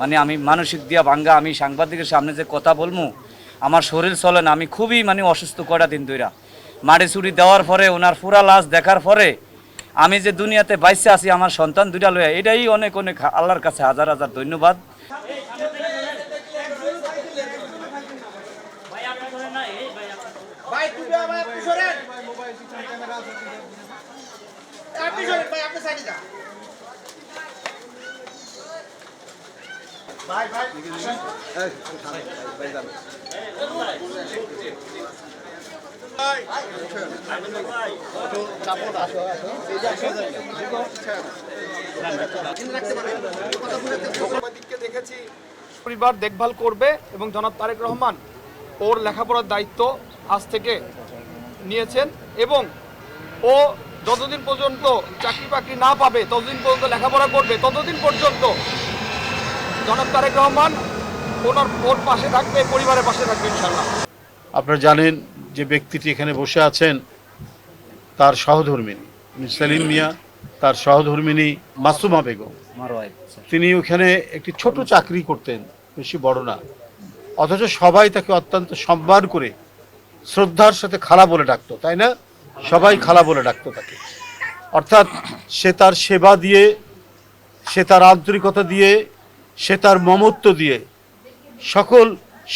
মানে আমি মানসিক দিয়া ভাঙ্গা, আমি সাংবাদিকের সামনে যে কথা বলব আমার শরীর চলে না, আমি খুবই মানে অসুস্থ কয়টা দিন ধইরা। মাটি চুরি দেওয়ার পরে, ওনার পুরা লাশ দেখার পরে, আমি যে দুনিয়াতে বাইসে আছি, আমার সন্তান দুইটা লইয়া, এটাই অনেক অনেক আল্লাহর কাছে হাজার হাজার ধন্যবাদ। আপনি ভাই, আপনি সাইডে যান পরিবার দেখভাল করবে এবং জনাব তারেক রহমান ওর লেখাপড়ার দায়িত্ব আজ থেকে নিয়েছেন এবং ও যতদিন পর্যন্ত চাকরি বাকরি না পাবে, ততদিন পর্যন্ত লেখাপড়া করবে, ততদিন পর্যন্ত জনাব তারেক রহমান ওনার ওর পাশে থাকবে পরিবারের পাশে থাকবে ইনশাল্লাহ আপনারা জানেন যে ব্যক্তিটি এখানে বসে আছেন তার সহধর্মিনী সেলিম মিয়া তার সহধর্মিনী মাসুমা বেগম। আমার তিনি ওখানে একটি ছোট চাকরি করতেন বেশি বড় না। অথচ সবাই তাকে অত্যন্ত সম্মান করে শ্রদ্ধার সাথে খালা বলে ডাকতো তাই না? সবাই খালা বলে ডাকতো তাকে। অর্থাৎ সে তার সেবা দিয়ে সে তার আন্তরিকতা দিয়ে সে তার মমত্ব দিয়ে সকল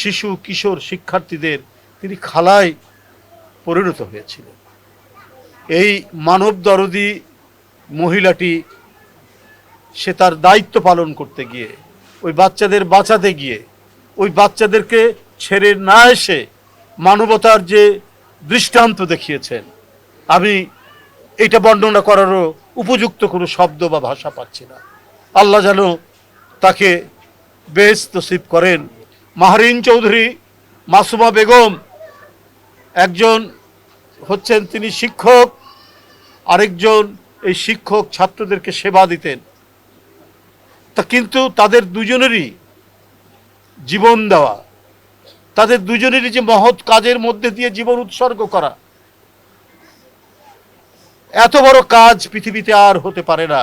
শিশু, কিশোর শিক্ষার্থীদের তিনি খালায় পরিণত হয়েছিলেন। এই মানব দরদি মহিলাটি সে তার দায়িত্ব পালন করতে গিয়ে, ওই বাচ্চাদের বাঁচাতে গিয়ে, ওই বাচ্চাদেরকে ছেড়ে না এসে মানবতার যে দৃষ্টান্ত দেখিয়েছেন, আমি এটা বর্ণনা করারও উপযুক্ত কোনো শব্দ বা ভাষা পাচ্ছি না। আল্লাহ যেন তাকে বেশ তসিব করেন। মাহরিন চৌধুরী মাসুমা বেগম একজন হচ্ছেন তিনি শিক্ষক, আরেকজন এই শিক্ষক ছাত্রদেরকে সেবা দিতেন। তা কিন্তু তাদের দুজনেরই জীবন দেওয়া, তাদের দুজনেরই যে মহৎ কাজের মধ্যে দিয়ে জীবন উৎসর্গ করা। এত বড় কাজ পৃথিবীতে আর হতে পারে না।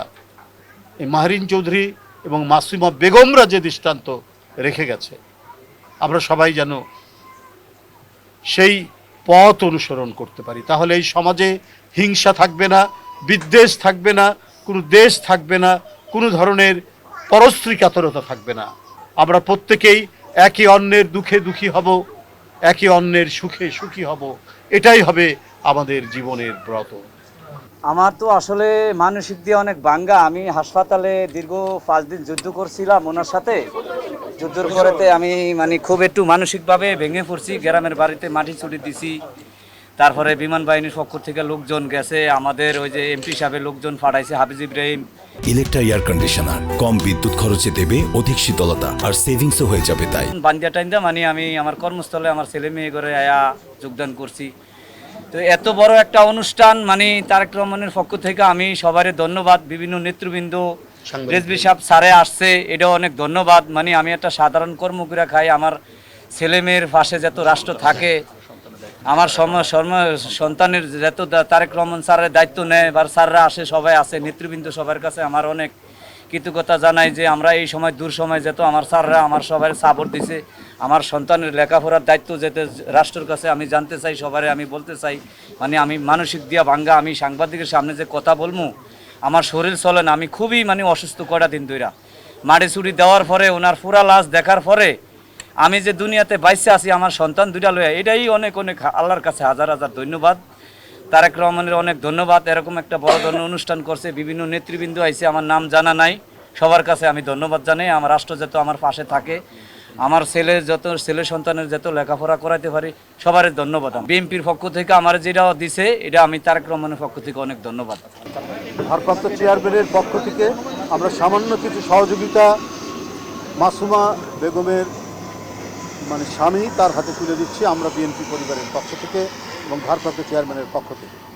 এই মাহরিন চৌধুরী এবং মাসিমা বেগমরা যে দৃষ্টান্ত রেখে গেছে, আমরা সবাই যেন সেই পথ অনুসরণ করতে পারি। তাহলে এই সমাজে হিংসা থাকবে না, বিদ্বেষ থাকবে না, কোনো দেশ থাকবে না, কোনো ধরনের পরস্ত্রী কাতরতা থাকবে না। আমরা প্রত্যেকেই একে অন্যের দুঃখে দুঃখী হব, একে অন্যের সুখে সুখী হব। এটাই হবে আমাদের জীবনের ব্রত। আমার তো আসলে মানসিক দিয়ে অনেক বাঙ্গা। আমি হাসপাতালে দীর্ঘ পাঁচ দিন যুদ্ধ করছিলাম ওনার সাথে। যুদ্ধের পরেতে আমি মানে খুব একটু মানসিকভাবে ভেঙে পড়ছি। গ্রামের বাড়িতে মাটি ছুটি দিছি। তারপরে বিমান বাহিনীর পক্ষ থেকে লোকজন গেছে। আমাদের ওই যে এমপি সাহেবের লোকজন ফাটাইছে Hafiz Ibrahim. Electra air conditioner কম বিদ্যুৎ খরচে দেবে অধিক শীতলতা আর সেভিংসও হয়ে যাবে তাই। বান্দিয়া টাইন্দা মানে আমি আমার কর্মস্থলে আমার ছেলে মেয়ে করে আয়া যোগদান করছি। তো এত বড় একটা অনুষ্ঠান মানে তারেক রহমানের পক্ষ থেকে আমি সবারই ধন্যবাদ বিভিন্ন নেতৃবৃন্দ। রেজবি সাহেব স্যারে আসছে এটাও অনেক ধন্যবাদ মানে আমি একটা সাধারণ কর্মকরা খাই আমার ছেলে মেয়ের পাশে যত রাষ্ট্র থাকে আমার সন্তানের যত তারেক রহমান স্যারের দায়িত্ব নেয় বা স্যাররা আসে সবাই আসে নেতৃবৃন্দ সবার কাছে আমার অনেক কৃতজ্ঞতা জানাই যে আমরা এই সময় দূর সময় যেত আমার স্যাররা আমার সবার সাপোর্ট দিছে আমার সন্তানের লেখাপড়ার দায়িত্ব যেতে রাষ্ট্রের কাছে আমি জানতে চাই, সবারে আমি বলতে চাই মানে আমি মানসিক দিয়া ভাঙ্গা, আমি সাংবাদিকের সামনে যে কথা বলব আমার শরীর চলে না, আমি খুবই মানে অসুস্থ কয়টা দিন ধইরা। মাটি চুরি দেওয়ার পরে, ওনার পুরা লাশ দেখার পরে, আমি যে দুনিয়াতে বাইসে আছি, আমার সন্তান দুইটা লইয়া, এটাই অনেক অনেক আল্লাহর কাছে হাজার হাজার ধন্যবাদ। তারেক রহমানের অনেক ধন্যবাদ, এরকম একটা বড় ধরনের অনুষ্ঠান করছে, বিভিন্ন নেতৃবৃন্দ আইছে, আমার নাম জানা নাই, সবার কাছে আমি ধন্যবাদ জানাই, আমার রাষ্ট্র যত আমার পাশে থাকে আমার ছেলে যত, ছেলে সন্তানের যত লেখাপড়া করাইতে পারি সবারই ধন্যবাদ। বিএনপির পক্ষ থেকে আমার যেটা দিছে, এটা আমি তারেক রহমানের পক্ষ থেকে অনেক ধন্যবাদ। ভারপ্রাপ্ত চেয়ারম্যানের পক্ষ থেকে আমরা সামান্য কিছু সহযোগিতা মাসুমা বেগমের মানে স্বামী তার হাতে তুলে দিচ্ছি আমরা বিএনপি পরিবারের পক্ষ থেকে এবং ভারপ্রাপ্ত চেয়ারম্যানের পক্ষ থেকে।